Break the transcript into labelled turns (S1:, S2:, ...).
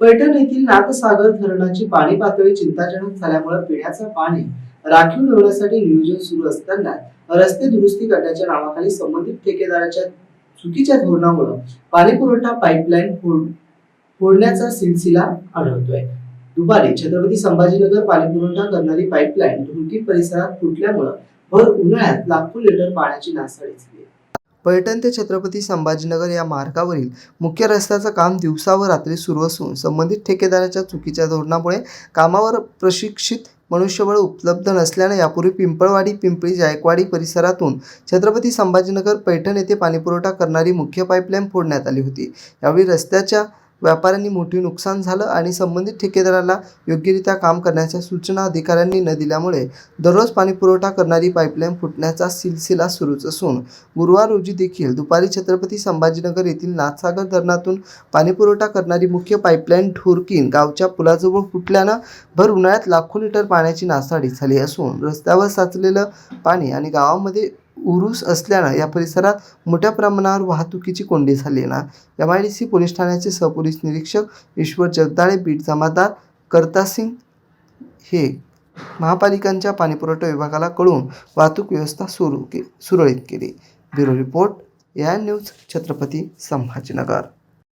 S1: पैठण येथील नाथसागर धरणाची पाणी पातळी चिंताजनक झाल्यामुळे पिण्याचं पाणी राखीव ठेवण्यासाठी नियोजन सुरू असताना रस्ते दुरुस्ती करण्याच्या नावाखाली संबंधित ठेकेदाराच्या चुकीच्या धोरणामुळे पाणी पुरवठा पाईपलाईन फोड फोडण्याचा सिलसिला आढळतोय. दुपारी छत्रपती संभाजीनगर पाणी पुरवठा करणारी पाईपलाईन ढुंकी परिसरात फुटल्यामुळं भर उन्हाळ्यात लाखो लिटर पाण्याची नासाडी झाली पैठण ते छत्रपती संभाजीनगर या मार्गावरील मुख्य रस्त्याचं काम दिवसा व रात्री सुरू असून संबंधित ठेकेदाराच्या चुकीच्या धोरणामुळे कामावर प्रशिक्षित मनुष्यबळ उपलब्ध नसल्याने यापूर्वी पिंपळवाडी पिंपळी जायकवाडी परिसरातून छत्रपती संभाजीनगर पैठण येथे पाणीपुरवठा करणारी मुख्य पाईपलाईन फोडण्यात आली होती. यावेळी रस्त्याच्या व्यापाऱ्यांनी मोठी नुकसान झालं आणि संबंधित ठेकेदाराला योग्यरित्या काम करण्याच्या सूचना अधिकाऱ्यांनी न दिल्यामुळे दररोज पाणीपुरवठा करणारी पाईपलाईन फुटण्याचा सिलसिला सुरूच असून गुरुवार रोजी देखील दुपारी छत्रपती संभाजीनगर येथील नाथसागर धरणातून पाणीपुरवठा करणारी मुख्य पाईपलाईन ढोरकीन गावच्या पुलाजवळ फुटल्यानं भर उन्हाळ्यात लाखो लिटर पाण्याची नासाडी झाली असून रस्त्यावर साचलेलं पाणी आणि गावामध्ये उरूस असल्यानं या परिसरात मोठ्या प्रमाणावर वाहतुकीची कोंडी झाली ना. M I D C police ठाण्याचे सहपोलीस निरीक्षक ईश्वर जगदाळे बीट जमादार करता सिंग हे महापालिकांच्या पाणीपुरवठा विभागाला कळून वाहतूक व्यवस्था सुरू के सुरळीत केली. ब्युरो रिपोर्ट या न्यूज छत्रपती संभाजीनगर.